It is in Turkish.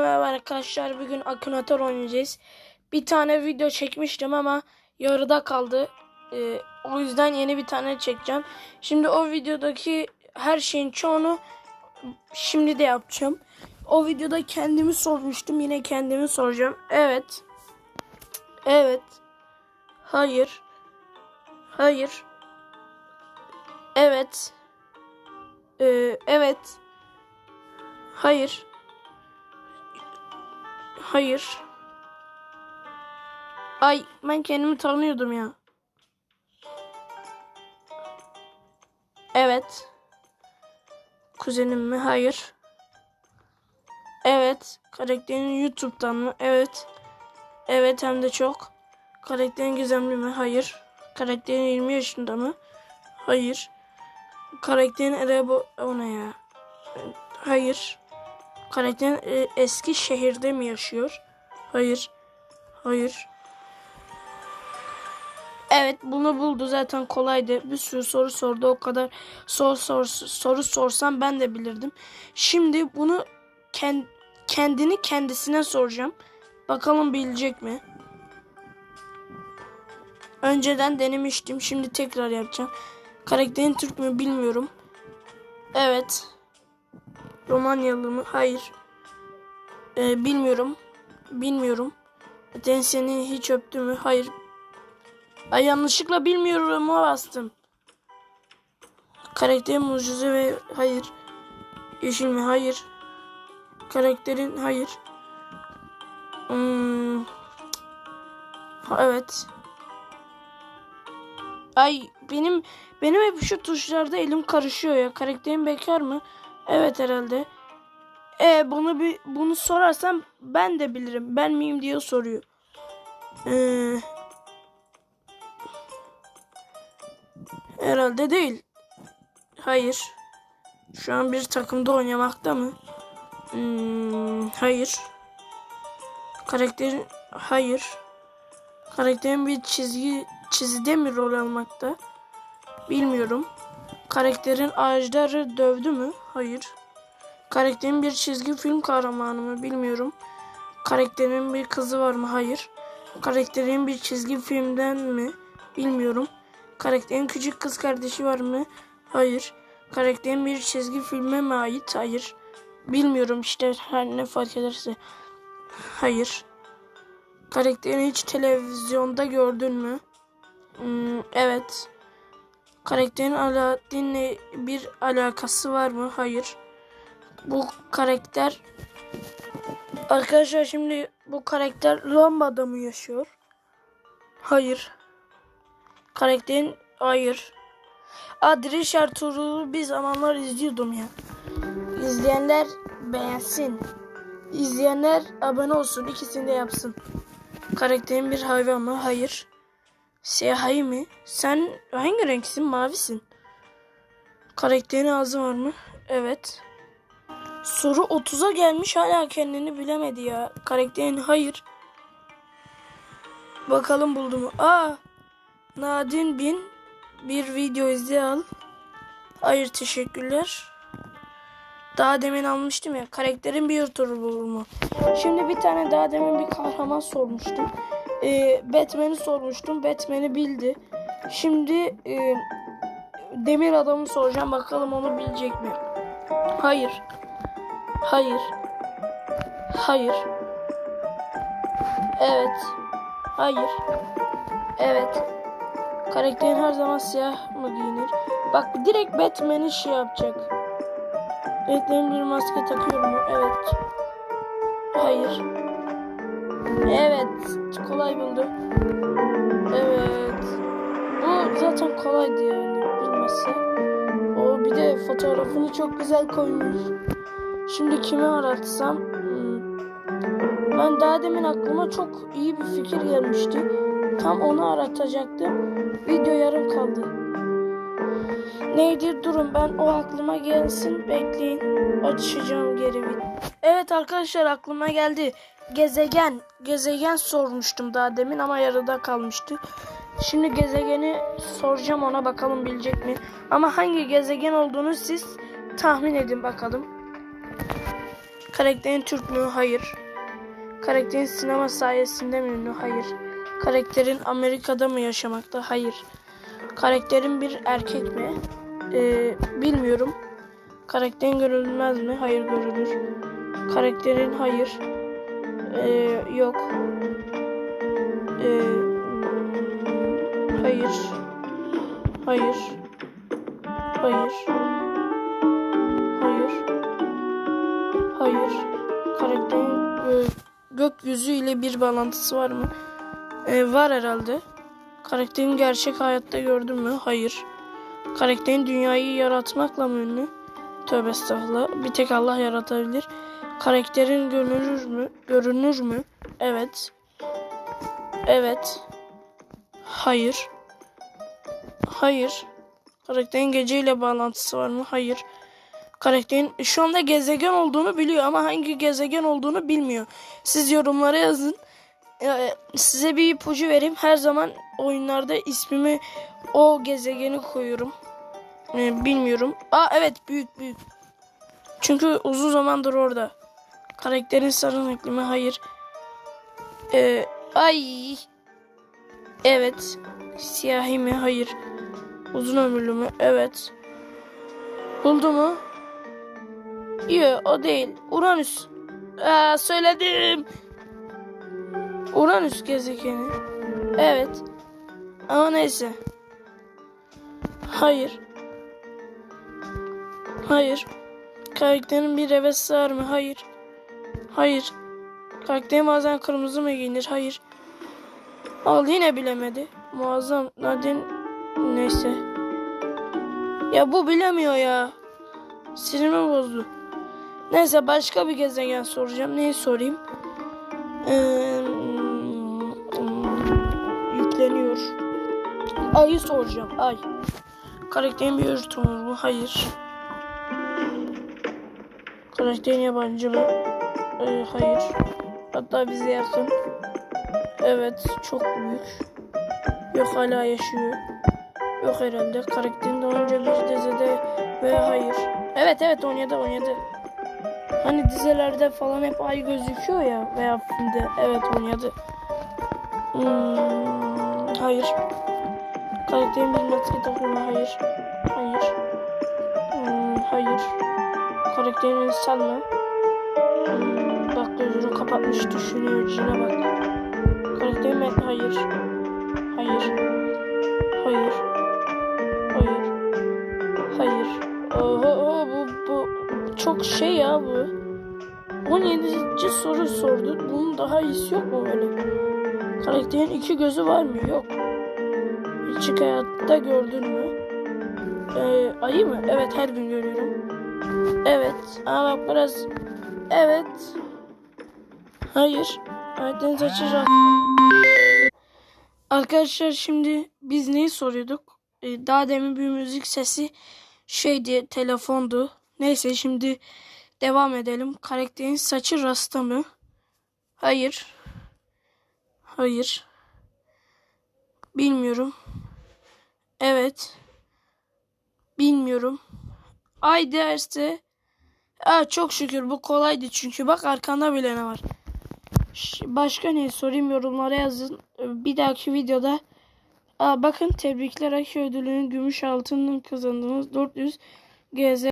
Merhaba arkadaşlar bugün Akinator oynayacağız. Bir tane video çekmiştim ama yarıda kaldı. Ee, o yüzden yeni bir tane çekeceğim. Şimdi o videodaki her şeyin çoğunu şimdi de yapacağım. O videoda kendimi sormuştum. Yine kendimi soracağım. Evet. Evet. Hayır. Hayır. Evet. Ee, evet. Hayır. Hayır. Ay ben kendimi tanıyordum ya. Evet. Kuzenim mi? Hayır. Evet. Karakterin YouTube'dan mı? Evet. Evet hem de çok. Karakterin gizemli mi? Hayır. Karakterin 20 yaşında mı? Hayır. Karakterin Erebo... O ne ya? Hayır. Karakterin e, eski şehirde mi yaşıyor? Hayır. Hayır. Evet bunu buldu zaten kolaydı. Bir sürü soru sordu. O kadar soru, soru, soru sorsam ben de bilirdim. Şimdi bunu kend, kendini kendisine soracağım. Bakalım bilecek mi? Önceden denemiştim. Şimdi tekrar yapacağım. Karakterin Türk mü bilmiyorum. Evet. Romanyalı mı? Hayır. Ee, bilmiyorum. Bilmiyorum. Den seni hiç öptü mü? Hayır. Ay yanlışlıkla bilmiyorum ama bastım. Karakterin mucize ve hayır. Yeşil mi? Hayır. Karakterin hayır. Hmm. Ha, Evet. Ay benim benim hep şu tuşlarda elim karışıyor ya. Karakterin bekar mı? Evet herhalde. E bunu bir bunu sorarsam ben de bilirim. Ben miyim diye soruyor. Ee, herhalde değil. Hayır. Şu an bir takımda oynamakta mı? Hmm, hayır. Karakterin hayır. Karakterin bir çizgi çizide mi rol almakta? Bilmiyorum. Karakterin ağaçları dövdü mü? Hayır. Karakterin bir çizgi film kahramanı mı? Bilmiyorum. Karakterin bir kızı var mı? Hayır. Karakterin bir çizgi filmden mi? Bilmiyorum. Karakterin küçük kız kardeşi var mı? Hayır. Karakterin bir çizgi filme mi ait? Hayır. Bilmiyorum işte her ne fark ederse. Hayır. Karakterini hiç televizyonda gördün mü? Hmm, evet. Karakterin Aladdin'le bir alakası var mı? Hayır. Bu karakter Arkadaşlar şimdi bu karakter lambada mı yaşıyor? Hayır. Karakterin hayır. Adres Ertuğrul'u bir zamanlar izliyordum ya. İzleyenler beğensin. İzleyenler abone olsun. İkisini de yapsın. Karakterin bir hayvan mı? Hayır. Siyahi mi? Sen hangi renksin? Mavisin. Karakterin ağzı var mı? Evet. Soru 30'a gelmiş hala kendini bilemedi ya. Karakterin hayır. Bakalım buldu mu? Aa! Nadin bin bir video izle al. Hayır teşekkürler. Daha demin almıştım ya. Karakterin bir turu bulur mu? Şimdi bir tane daha demin bir kahraman sormuştum. Ee, Batman'i sormuştum. Batman'i bildi. Şimdi e, Demir Adam'ı soracağım. Bakalım onu bilecek mi? Hayır. Hayır. Hayır. Evet. Hayır. Evet. Karakterin her zaman siyah mı giyinir? Bak direkt Batman'i şey yapacak. Batman bir maske takıyor mu? Evet. Hayır. Evet. Kolay buldu. Evet. Bu zaten kolaydı yani bilmesi. O bir de fotoğrafını çok güzel koymuş. Şimdi kimi aratsam? Hmm. Ben daha demin aklıma çok iyi bir fikir gelmişti. Tam onu aratacaktım. Video yarım kaldı. Neydi durun ben o aklıma gelsin bekleyin. Açacağım geri. Evet arkadaşlar aklıma geldi. Gezegen. Gezegen sormuştum daha demin ama yarıda kalmıştı. Şimdi gezegeni soracağım ona bakalım bilecek mi? Ama hangi gezegen olduğunu siz tahmin edin bakalım. Karakterin Türk mü? Hayır. Karakterin sinema sayesinde mi ünlü? Hayır. Karakterin Amerika'da mı yaşamakta? Hayır. Karakterin bir erkek mi? Ee, bilmiyorum. Karakterin görülmez mi? Hayır görülür. Karakterin hayır. Ee, yok. Hmm, hayır. Hayır. Hayır. Hayır. Hayır. Karakterin e, gökyüzü ile bir bağlantısı var mı? E, var herhalde. Karakterin gerçek hayatta gördün mü? Hayır. Karakterin dünyayı yaratmakla mı ünlü? Tövbe estağfurullah. Bir tek Allah yaratabilir. Karakterin görünür mü? Görünür mü? Evet. Evet. Hayır. Hayır. Karakterin geceyle bağlantısı var mı? Hayır. Karakterin şu anda gezegen olduğunu biliyor ama hangi gezegen olduğunu bilmiyor. Siz yorumlara yazın. Ee, size bir ipucu vereyim. Her zaman oyunlarda ismimi o gezegeni koyuyorum. Ee, bilmiyorum. Aa evet büyük büyük. Çünkü uzun zamandır orada. Karakterin sarı renkli mi? Hayır. Ee, ay. Evet. Siyahi mi? Hayır. Uzun ömürlü mü? Evet. Buldu mu? Yok o değil. Uranüs. Aa, söyledim. Uranüs gezegeni. Evet. Ama neyse. Hayır. Hayır. Karakterin bir eve sığar mı? Hayır. Hayır. Karakterin bazen kırmızı mı giyinir? Hayır. Al yine bilemedi. Muazzam. Nadine neyse. Ya bu bilemiyor ya. Sinirimi bozdu. Neyse başka bir gezegen soracağım. Neyi sorayım? Ee, yükleniyor. Ayı soracağım. Ay. Karakterin bir ırk mu? Hayır. Karakterin yabancı mı? Ee, hayır. Hatta bize yakın. Evet. Çok büyük. Yok hala yaşıyor. Yok herhalde. Karakterin daha önce bir dizide veya hayır. Evet evet oynadı oynadı. Hani dizelerde falan hep ay gözüküyor ya veya filmde. Evet oynadı. Hmm, hayır. Karakterin bir maske takımı hayır. Hayır. Hmm, hayır. Karakterin insan mı? Hmm, bak gözünü kapatmış düşünüyor içine bak. Karakterin ben hayır. Hayır. Hayır. Hayır. Hayır. Oho bu bu çok şey ya bu. 17. soru sordu. Bunun daha iyisi yok mu böyle? Karakterin iki gözü var mı? Yok. Hiç hayatta gördün mü? Ee, ayı mı? Evet her gün görüyorum. Evet. Ama bak biraz... Evet. Hayır. Ayten saçı Arkadaşlar şimdi biz neyi soruyorduk? Ee, daha demin bir müzik sesi şeydi telefondu. Neyse şimdi devam edelim. Karakterin saçı rasta mı? Hayır. Hayır. Bilmiyorum. Evet. Bilmiyorum. Ay derse. Aa, çok şükür bu kolaydı çünkü bak arkanda bile ne var. Başka ne sorayım yorumlara yazın. Bir dahaki videoda Aa, bakın tebrikler Aki ödülünün gümüş altının kazandığınız 400 GZ